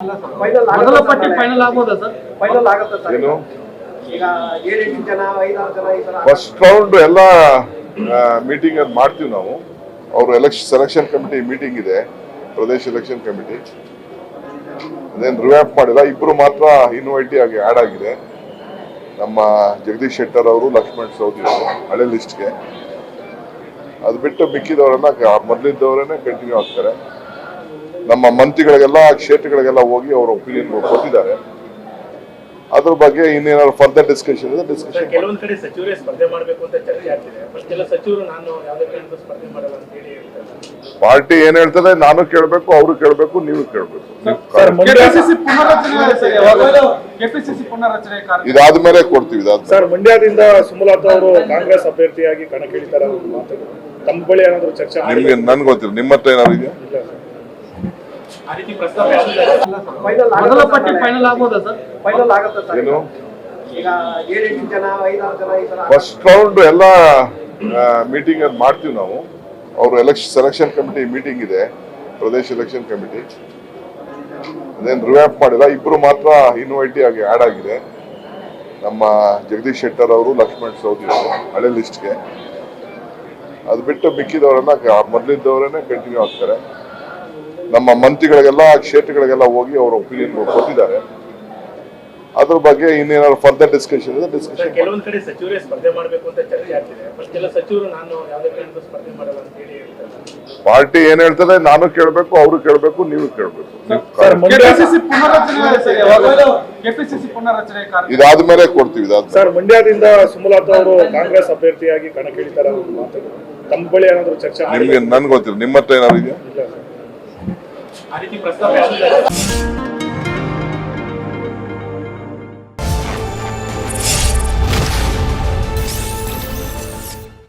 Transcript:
ಮೊದಲ ಪಟ್ಟಿ ಫೈನಲ್ ಆಗ್ಬೋದಾ ಸರ್? ಫೈನಲ್ ಆಗುತ್ತೆ ಸರ್. ಏನು? ಈಗ ಏಳೆಂಟು ಜನ ಐದಾರು ಜನ ಈ ತರ ಫಸ್ಟ್ ರೌಂಡ್ ಎಲ್ಲ ಮೀಟಿಂಗ್ ಅಲ್ಲಿ ಮಾಡ್ತೀವಿ ನಾವು. ಅವರು ಎಲೆಕ್ಷನ್ ಸೆಲೆಕ್ಷನ್ ಕಮಿಟಿ ಮೀಟಿಂಗ್ ಇದೆ. ಪ್ರದೇಶ ಎಲೆಕ್ಷನ್ ಕಮಿಟಿ ಅದೇನು ರಿವ್ಯಾಪ್ ಮಾಡಿಲ್ಲ. ಇಬ್ರು ಮಾತ್ರ ಇನ್ವೈಟಿ ಆಗಿ ಆ್ಯಡ್ ಆಗಿದೆ. ನಮ್ಮ ಜಗದೀಶ್ ಶೆಟ್ಟರ್ ಅವರು ಲಕ್ಷ್ಮಣ್ ಸೌದಿ ಅವರು ಹಳೆ ಲಿಸ್ಟ್ಗೆ ಅದು ಬಿಟ್ಟು ಮಿಕ್ಕಿದವರನ್ನ ಮೊದಲಿದ್ದವರನ್ನೇ ಕಂಟಿನ್ಯೂ ಆಗ್ತಾರೆ. ನಮ್ಮ ಮಂತ್ರಿಗಳಿಗೆಲ್ಲ ಕ್ಷೇತ್ರಗಳಿಗೆಲ್ಲ ಹೋಗಿ ಅವರು ಒಪಿನಿಯನ್ ಕೊಟ್ಟಿದ್ದಾರೆ. ಅದ್ರ ಬಗ್ಗೆ ಇನ್ನೇನಾದ್ರು ಫರ್ದರ್ ಡಿಸ್ಕಷನ್ ಇದೆ ಡಿಸ್ಕಷನ್ ಕೆಲವೊಂದ್ ಕಡೆ ಸಚಿವರೇ ಸ್ಪರ್ಧೆ ಮಾಡಬೇಕು ಅಂತ ಚರ್ಚೆ ಆಗ್ತಿದೆ. ಫಸ್ಟ್ ಎಲ್ಲ ಸಚಿವರು ನಾನು ಯಾವುದೇ ಕಾರಣಕ್ಕೂ ಸ್ಪರ್ಧೆ ಮಾಡಲ್ಲ ಅಂತ ಹೇಳಿ ಹೇಳ್ತಾರೆ. ಪಾರ್ಟಿ ಏನ್ ಹೇಳ್ತದೆ ನಾನು ಕೇಳಬೇಕು ಅವರು ಕೇಳಬೇಕು ನೀವು ಕೇಳಬೇಕು. ಕೆಪಿಸಿಸಿ ಮೇಲೆ ಕೊಡ್ತೀವಿ ಸರ್ ಮಂಡ್ಯದಿಂದ ಸುಮಲತಾ ಅವರು ಕಾಂಗ್ರೆಸ್ ಅಭ್ಯರ್ಥಿಯಾಗಿ ಕಣಕ್ಕಿಳಿತಾರೆ ತಮ್ಮ ಬಳಿ ಏನಾದ್ರು ಚರ್ಚೆ ನಿಮ್ಗೆ ನನ್ಗೆ ಗೊತ್ತಿಲ್ಲ. ನಿಮ್ಮ ಹತ್ರ ಏನಾದ್ರು ಇದೆಯಾ? ಮೊದಲ ಪಟ್ಟಿ ಫೈನಲ್ ಆಗ್ಬೋದಾ ಸರ್? ಫೈನಲ್ ಆಗುತ್ತೆ ಸರ್. ಏನು? ಈಗ ಏಳೆಂಟು ಜನ ಐದಾರು ಜನ ಈ ತರ ಫಸ್ಟ್ ರೌಂಡ್ ಎಲ್ಲ ಮೀಟಿಂಗ್ ಅಲ್ಲಿ ಮಾಡ್ತೀವಿ ನಾವು. ಅವರು ಎಲೆಕ್ಷನ್ ಸೆಲೆಕ್ಷನ್ ಕಮಿಟಿ ಮೀಟಿಂಗ್ ಇದೆ. ಪ್ರದೇಶ ಎಲೆಕ್ಷನ್ ಕಮಿಟಿ ಅದೇನು ರಿವ್ಯಾಪ್ ಮಾಡಿಲ್ಲ. ಇಬ್ಬರು ಮಾತ್ರ ಇನ್ವೈಟಿ ಆಗಿ ಆ್ಯಡ್ ಆಗಿದೆ. ನಮ್ಮ ಜಗದೀಶ್ ಶೆಟ್ಟರ್ ಅವರು ಲಕ್ಷ್ಮಣ್ ಸೌದಿ ಅವರು ಹಳೆ ಲಿಸ್ಟ್ಗೆ ಅದು ಬಿಟ್ಟು ಮಿಕ್ಕಿದವರನ್ನ ಮೊದಲಿದ್ದವರೇ ಕಂಟಿನ್ಯೂ ಆಗ್ತಾರೆ. ನಮ್ಮ ಮಂತ್ರಿಗಳಿಗೆಲ್ಲ ಕ್ಷೇತ್ರಗಳಿಗೆಲ್ಲ ಹೋಗಿ ಅವರ ಒಪಿನಿಯನ್ ಕೊಟ್ಟಿದ್ದಾರೆ. ಅದ್ರ ಬಗ್ಗೆ ಇನ್ನೇನಾದ್ರು ಫರ್ದರ್ ಡಿಸ್ಕಷನ್ ಇದೆ ಡಿಸ್ಕಷನ್ ಕೆಲವೊಂದು ಕಡೆ ಸಚಿವರೇ ಸ್ಪರ್ಧೆ ಮಾಡಬೇಕು ಅಂತ ಚರ್ಚೆ ಆಗ್ತಿದೆ. ಫಸ್ಟ್ ಎಲ್ಲ ಸಚಿವರು ನಾನು ಯಾವುದೇ ಕಾರಣಕ್ಕೂ ಸ್ಪರ್ಧೆ ಮಾಡಲ್ಲ ಅಂತ ಹೇಳಿ ಹೇಳ್ತಾರೆ. ಪಾರ್ಟಿ ಏನ್ ಹೇಳ್ತದೆ ನಾನು ಕೇಳಬೇಕು ಅವರು ಕೇಳಬೇಕು ನೀವು ಕೇಳಬೇಕು. ಇದಾದ್ಮೇಲೆ ಕೊಡ್ತೀವಿ ಸರ್ ಮಂಡ್ಯದಿಂದ ಸುಮಲತಾ ಅವರು ಕಾಂಗ್ರೆಸ್ ಅಭ್ಯರ್ಥಿಯಾಗಿ ಕಣಕ್ಕಿಳಿತಾರೆ ತಮ್ಮ ಬಳಿ ಏನಾದ್ರು ಚರ್ಚೆ ನಿಮ್ಗೆ ನನ್ಗೆ ಗೊತ್ತಿಲ್ಲ. ನಿಮ್ಮ ಹತ್ರ ಏನಾದ್ರು ಇದೆಯಾ? आणि ती प्रस्ताव